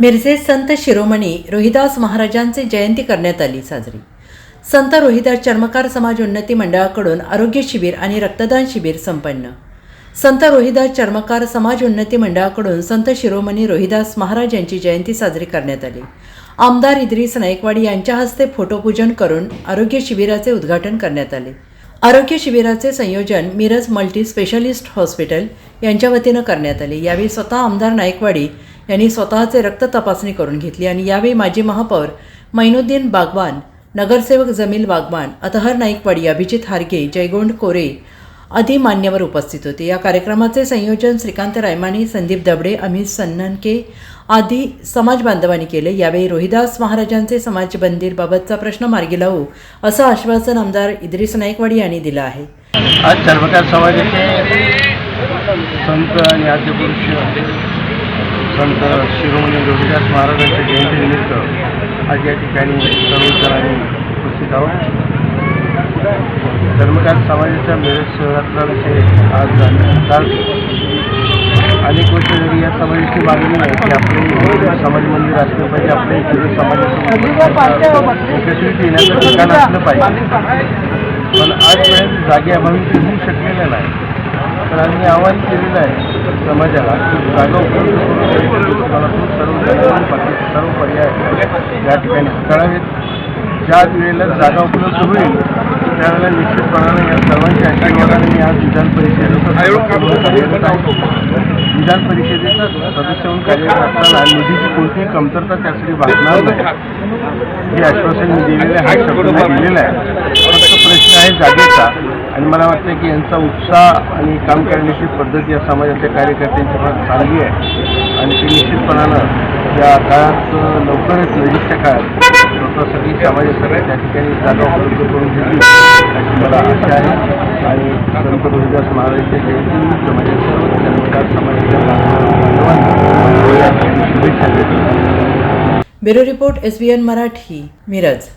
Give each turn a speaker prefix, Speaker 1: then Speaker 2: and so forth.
Speaker 1: मिरजेत संत शिरोमणी रोहिदास महाराजांची जयंती करण्यात आली साजरी. संत रोहिदास चर्मकार समाज उन्नती मंडळाकडून आरोग्य शिबिर आणि रक्तदान शिबिर संपन्न. संत रोहिदास चर्मकार समाज उन्नती मंडळाकडून संत शिरोमणी रोहिदास महाराज यांची जयंती साजरी करण्यात आली. आमदार इद्रिस नाईकवाडी यांच्या हस्ते फोटोपूजन करून आरोग्य शिबिराचे उद्घाटन करण्यात आले. आरोग्य शिबिराचे संयोजन मिरज मल्टी स्पेशालिस्ट हॉस्पिटल यांच्या वतीनं करण्यात आले. यावेळी स्वतः आमदार नाईकवाडी यांनी स्वतःचे रक्त तपासणी करून घेतली आणि यावेळी माजी महापौर मैनुद्दीन बागवान नगरसेवक जमील बागवान अतहर नाईकवाडी अभिजित हारगे जयगोंड कोरे आदी मान्यवर उपस्थित होते. या कार्यक्रमाचे संयोजन श्रीकांत रायमानी संदीप दबडे अमित सन्ननके आदी समाज बांधवांनी केले. यावेळी रोहिदास महाराजांचे समाज मंदिरबाबतचा प्रश्न मार्गी लावू असं आश्वासन आमदार इद्रिस नाईकवाडी यांनी दिलं आहे.
Speaker 2: आज चर्मकार समाजाचे संत आणि आद्यपुरुष संत शिरोमणी रोहिदास महाराजांच्या जयंतीनिमित्त आज या ठिकाणी सर्वजणांनी उपस्थित आहोत. चर्मकार समाजाच्या मिरज शहरातला विषय आज काल अनेक वर्ष जरी या समाजाची मागणी आहे की आपले समाज मंदिर असलं पाहिजे आपल्या इतर समाजाचं येण्याचं ठिकाण असलं पाहिजे. पण आजपर्यंत जागेअभावी ते होऊ शकलेलं नाही. तर आम्ही आवाहन केलेलं आहे समाजाला की जागा उपलब्ध करून सर्व सर्व पर्याय या ठिकाणी हाताळावेत. ज्या वेळेला जागा उपलब्ध होईल त्यावेळेला निश्चितपणाने या सर्वांच्या आशीर्वादाने मी आज विधान परिषदेचं विधान परिषदेचा सदस्य म्हणून कार्यरत असताना निधीची कोणतीही कमतरता त्यासाठी भासणार नाही. हे आश्वासन मी दिलेलं आहे हा शब्द दिलेला आहे. फक्त प्रश्न आहे जागेचा आणि मला वाटतं की यांचा उत्साह आणि काम करण्याची पद्धत या समाजाच्या कार्यकर्त्यांची फार चांगली आहे. आणि ते निश्चितपणानं या काळात लवकरच नजीकच्या काळात स्वतःसाठी त्या ठिकाणी जागा उपलब्ध करून अशी मला आशा आहे. आणि संत रोहिदास महाराजांच्या जयंतीनिमित्त माझ्या म्हणजे समाजाच्या बांधवांना शुभेच्छा देतो.
Speaker 1: Bureau report S B N Marathi Miraj.